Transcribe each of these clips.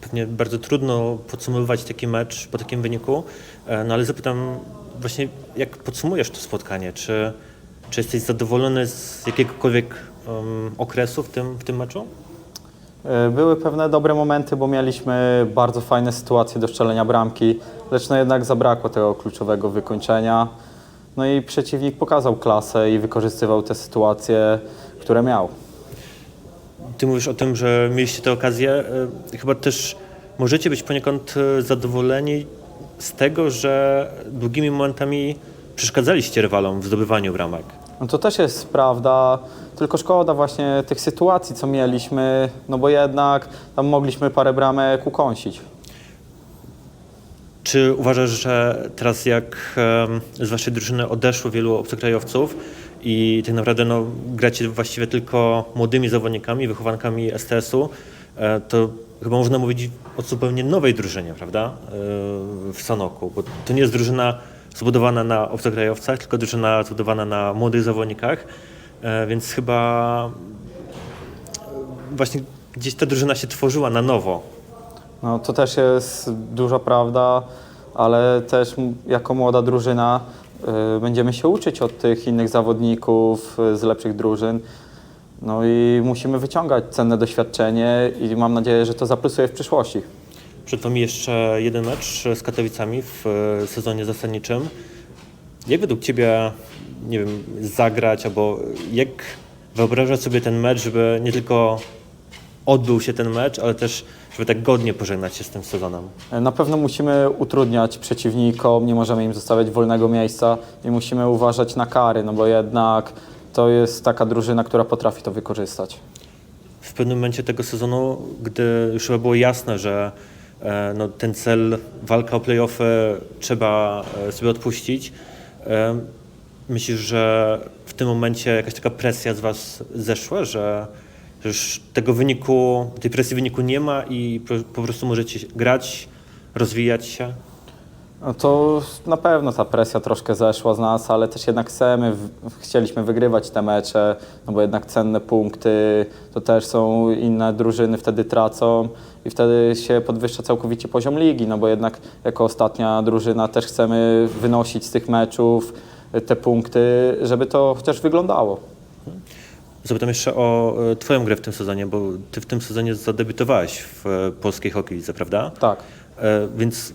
Pewnie bardzo trudno podsumowywać taki mecz po takim wyniku, e, no ale zapytam właśnie, jak podsumujesz to spotkanie? Czy, czy jesteś zadowolony z jakiegokolwiek em, okresu w tym, w tym meczu? E, Były pewne dobre momenty, bo mieliśmy bardzo fajne sytuacje do strzelenia bramki, lecz no jednak zabrakło tego kluczowego wykończenia. No i przeciwnik pokazał klasę i wykorzystywał te sytuacje, które miał. Ty mówisz o tym, że mieliście tę okazję. e, Chyba też możecie być poniekąd e, zadowoleni z tego, że długimi momentami przeszkadzaliście rywalom w zdobywaniu bramek. No to też jest prawda, tylko szkoda właśnie tych sytuacji, co mieliśmy, no bo jednak tam mogliśmy parę bramek ukąsić. Czy uważasz, że teraz jak z waszej drużyny odeszło wielu obcokrajowców i tak naprawdę no, gracie właściwie tylko młodymi zawodnikami, wychowankami STS-u, e, to chyba można mówić o zupełnie nowej drużynie, prawda? E, W Sanoku, bo to nie jest drużyna zbudowana na obcokrajowcach, tylko drużyna zbudowana na młodych zawodnikach, e, więc chyba właśnie gdzieś ta drużyna się tworzyła na nowo. No to też jest duża prawda, ale też jako młoda drużyna będziemy się uczyć od tych innych zawodników y, z lepszych drużyn. No i musimy wyciągać cenne doświadczenie i mam nadzieję, że to zaplusuje w przyszłości. Przed Wami jeszcze jeden mecz z Katowicami w e, sezonie zasadniczym. Jak według Ciebie, nie wiem, zagrać, albo jak wyobrażać sobie ten mecz, żeby nie tylko odbył się ten mecz, ale też, żeby tak godnie pożegnać się z tym sezonem? Na pewno musimy utrudniać przeciwnikom, nie możemy im zostawiać wolnego miejsca i musimy uważać na kary, no bo jednak to jest taka drużyna, która potrafi to wykorzystać. w pewnym momencie tego sezonu, gdy już chyba było jasne, że e, no, ten cel, walka o playoffy trzeba e, sobie odpuścić, e, myślisz, że w tym momencie jakaś taka presja z Was zeszła, że, że już tego wyniku, tej presji wyniku nie ma i po, prostu możecie grać, rozwijać się? No to na pewno ta presja troszkę zeszła z nas, ale też jednak chcemy, chcieliśmy wygrywać te mecze, no bo jednak cenne punkty, to też są inne drużyny wtedy tracą i wtedy się podwyższa całkowicie poziom ligi, no bo jednak jako ostatnia drużyna też chcemy wynosić z tych meczów te punkty, żeby to chociaż wyglądało. Zapytam jeszcze o e, Twoją grę w tym sezonie, bo Ty w tym sezonie zadebiutowałeś w e, polskiej hokejce, prawda? Tak. E, Więc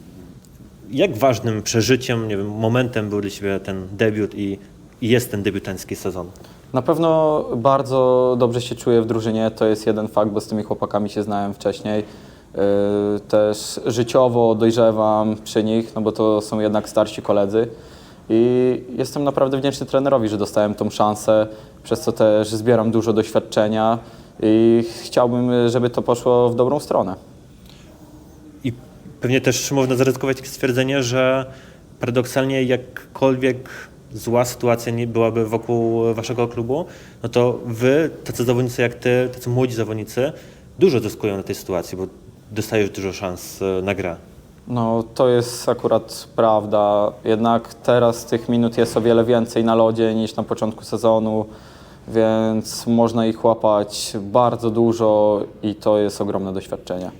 jak ważnym przeżyciem, nie wiem, momentem był dla Ciebie ten debiut i, jest ten debiutancki sezon? Na pewno bardzo dobrze się czuję w drużynie, to jest jeden fakt, bo z tymi chłopakami się znałem wcześniej. Też życiowo dojrzewam przy nich, no bo to są jednak starsi koledzy. I jestem naprawdę wdzięczny trenerowi, że dostałem tą szansę, przez co też zbieram dużo doświadczenia i chciałbym, żeby to poszło w dobrą stronę. I pewnie też można zaryzykować stwierdzenie, że paradoksalnie jakkolwiek zła sytuacja nie byłaby wokół Waszego klubu, no to Wy, tacy zawodnicy jak Ty, tacy młodzi zawodnicy, dużo zyskują na tej sytuacji, bo dostajesz dużo szans e, na grę. No, to jest akurat prawda. Jednak teraz tych minut jest o wiele więcej na lodzie niż na początku sezonu, więc można ich łapać bardzo dużo i to jest ogromne doświadczenie.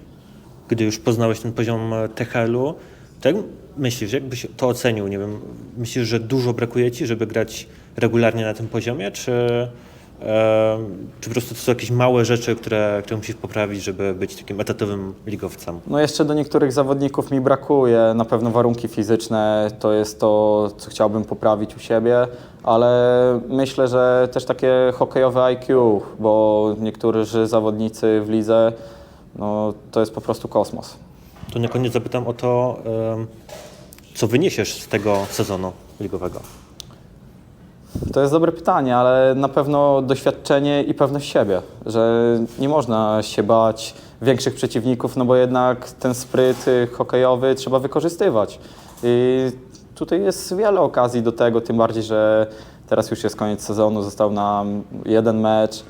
gdy już poznałeś ten poziom e, THL-u, to jak myślisz, jakbyś to ocenił? Nie wiem, myślisz, że dużo brakuje ci, żeby grać regularnie na tym poziomie, czy, czy po prostu to są jakieś małe rzeczy, które, które musisz poprawić, żeby być takim etatowym ligowcem? No jeszcze do niektórych zawodników mi brakuje. Na pewno warunki fizyczne to jest to, co chciałbym poprawić u siebie, ale myślę, że też takie hokejowe IQ, bo niektórzy zawodnicy w lidze, no to jest po prostu kosmos. To na koniec zapytam o to, co wyniesiesz z tego sezonu ligowego? To jest dobre pytanie, ale na pewno doświadczenie i pewność siebie, że nie można się bać większych przeciwników, no bo jednak ten spryt y, hokejowy trzeba wykorzystywać. I tutaj jest wiele okazji do tego, tym bardziej, że teraz już jest koniec sezonu, został nam jeden mecz,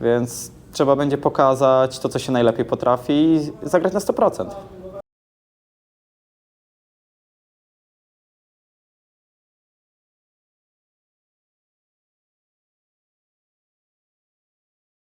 więc trzeba będzie pokazać to, co się najlepiej potrafi i zagrać na 100%.